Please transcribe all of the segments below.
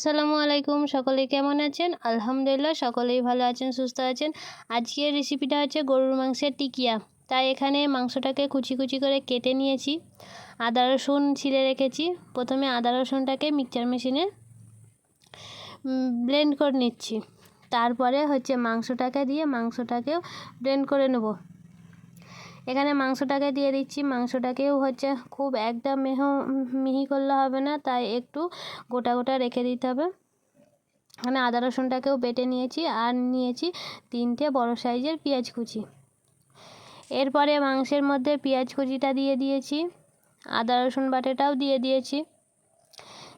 আসসালামু আলাইকুম। সকলে কেমন আছেন? আলহামদুলিল্লাহ, সকলেই ভালো আছেন, সুস্থ আছেন। আজকের রেসিপিটা হচ্ছে গরুর মাংসের টিকিয়া। তাই এখানে মাংসটাকে কুচি কুচি করে কেটে নিয়েছি। আদা, রসুন ছিঁড়ে রেখেছি। প্রথমে আদা, রসুনটাকে মিক্সচার মেশিনে ব্লেন্ড করে নিচ্ছি। তারপরে হচ্ছে মাংসটাকে দিয়ে মাংসটাকেও ব্লেন্ড করে নেব। এখানে মাংসটাকে দিয়ে দিচ্ছি। মাংসটাকেও হচ্ছে খুব একদম মেহ, মিহি করলে হবে না, তাই একটু গোটা গোটা রেখে দিতে হবে। এখানে আদা রসুনটাকেও বেটে নিয়েছি আর নিয়েছি তিনটে বড় সাইজের পেঁয়াজ কুচি। এরপরে মাংসের মধ্যে পেঁয়াজ কুচিটা দিয়ে দিয়েছি, আদা রসুন বাটাটাও দিয়ে দিয়েছি।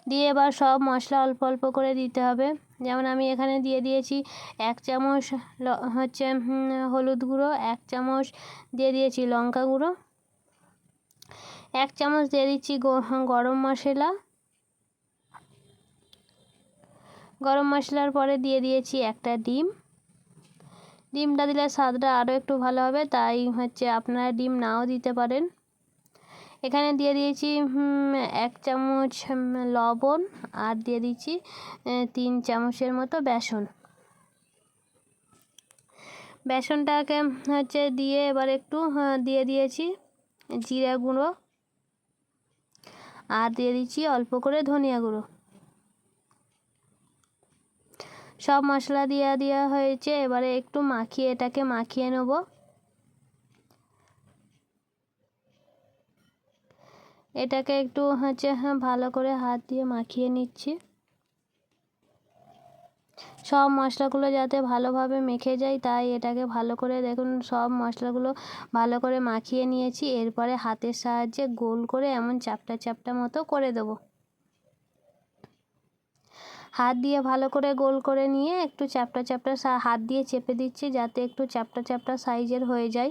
দিয়ে এবার সব মশলা অল্প অল্প করে দিতে হবে। যেমন আমি এখানে দিয়ে দিয়েছি এক চামচ হচ্ছে হলুদ গুঁড়ো, এক চামচ দিয়ে দিয়েছি লঙ্কা গুঁড়ো, এক চামচ দিয়ে দিচ্ছি গরম মশলা। গরম মশলার পরে দিয়ে দিয়েছি একটা ডিম। ডিমটা দিলে স্বাদটা আরও একটু ভালো হবে, তাই হচ্ছে আপনারা ডিম নাও দিতে পারেন। এখানে দিয়ে দিয়েছি এক চামচ লবণ আর দিয়ে দিচ্ছি তিন চামচের মতো বেসন। বেসনটাকে হচ্ছে দিয়ে এবার একটু দিয়ে দিয়েছি জিরা গুঁড়ো আর দিয়ে দিচ্ছি অল্প করে ধনিয়া গুঁড়ো। সব মশলা দিয়ে দেওয়া হয়েছে, এবারে একটু মাখিয়ে, এটাকে মাখিয়ে নেব। এটাকে একটু হচ্ছে হ্যাঁ ভালো করে হাত দিয়ে মাখিয়ে নিচ্ছি। সব মশলাগুলো যাতে ভালোভাবে মেখে যায়, তাই এটাকে ভালো করে দেখুন, সব মশলাগুলো ভালো করে মাখিয়ে নিয়েছি। এরপরে হাতের সাহায্যে গোল করে এমন চাপটা চাপটা মতো করে দেব। হাত দিয়ে ভালো করে গোল করে নিয়ে একটু চাপটা চাপটা হাত দিয়ে চেপে দিচ্ছি, যাতে একটু চাপটা চাপটা সাইজের হয়ে যায়।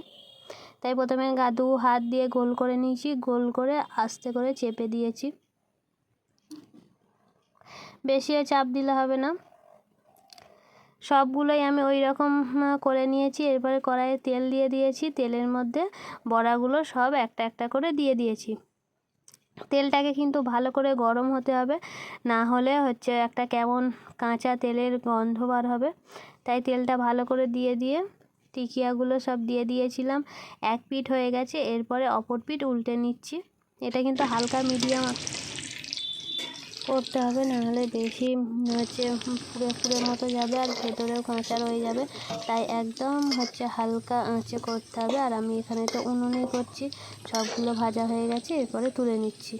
তাই প্রথমে গা দু হাত দিয়ে গোল করে নিয়েছি, গোল করে আস্তে করে চেপে দিয়েছি। বেশিও চাপ দিলে হবে না। সবগুলোই আমি ওই রকম করে নিয়েছি। এরপরে কড়াইয়ে তেল দিয়ে দিয়েছি। তেলের মধ্যে বড়াগুলো সব একটা একটা করে দিয়ে দিয়েছি। তেলটাকে কিন্তু ভালো করে গরম হতে হবে। না হলে হচ্ছে একটা কেমন কাঁচা তেলের গন্ধ বার হবে। তাই তেলটা ভালো করে দিয়ে দিয়ে টিকিয়াগুলো সব দিয়ে দিয়েছিলাম। এক পিঠ হয়ে গেছে, এরপরে অপর পিঠ উল্টে নিচ্ছি। এটা কিন্তু হালকা মিডিয়াম করতে হবে, নাহলে বেশি হচ্ছে পুরে পুরে মতো যাবে আর ভেতরেও কাঁচা রয়ে যাবে। তাই একদম হচ্ছে হালকা আঁচে করতে হবে। আর আমি এখানে তো উনুনে করছি, সবগুলো ভাজা হয়ে গেছে, এরপরে তুলে নিচ্ছি।